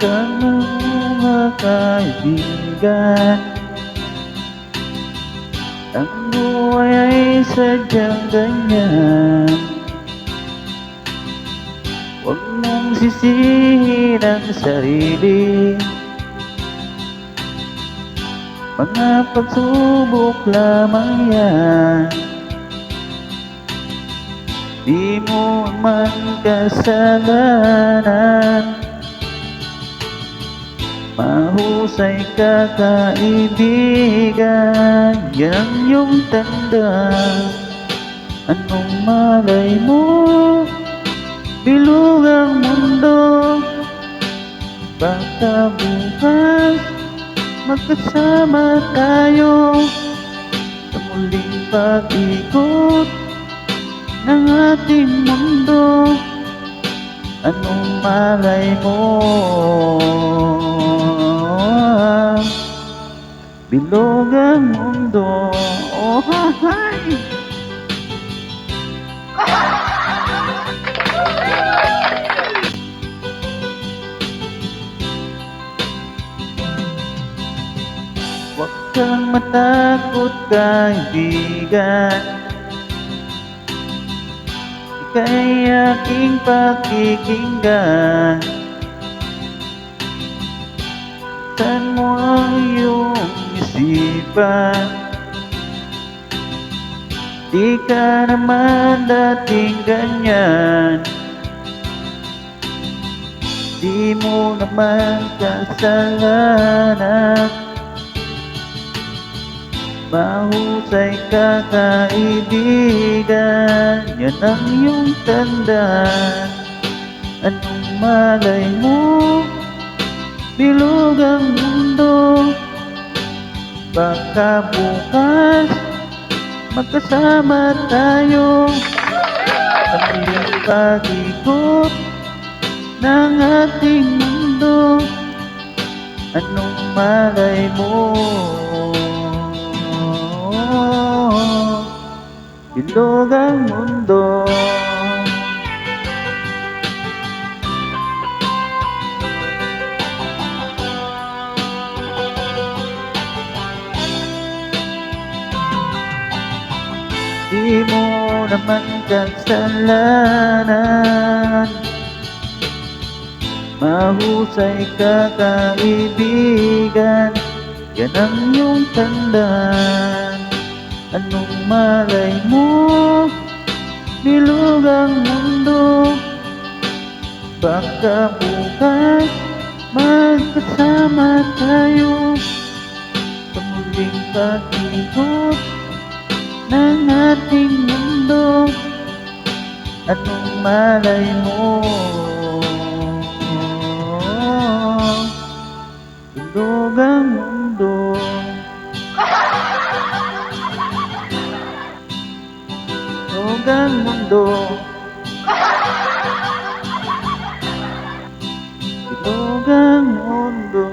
kang mga kaibigan Ang buhay ay sadyang ganyan. Huwag mong sisihin ang sarili. Mga pagsubok lamang yan. Di mo man kasalanan Mahusay ka kaibigan Yan ang iyong tanda. Anong malay mo? Bilog ang mundo. Baka bukas Magkasama tayo. Sa muling pag-ikot ng ating mundo. Anong malay mo Bilog ang mundo. Oh, hay! Huwag kang matakot kaibigan Ika'y aking pakikinggan. Saan mo ang iyong isipan Di ka naman dating ganyan. Di mo naman kasalanan. Mahusay ka kaibigan. Yan ang iyong tandaan. Anong malay mo? Bilog Baka bukas Magkasama tayo. Sa pag-ikot Ng ating mundo Anong malay mo? Bilog ang mundo naman kasalanan. Mahusay ka kaibigan. Yan ang iyong tandaan. Anong malay mo? Bilog ang mundo. Baka bukas Magkasama tayo. Sa muling pag-ikot Ng ating mundo Anong malay mo. Bilog ang mundo. Bilog ang mundo. Bilog ang mundo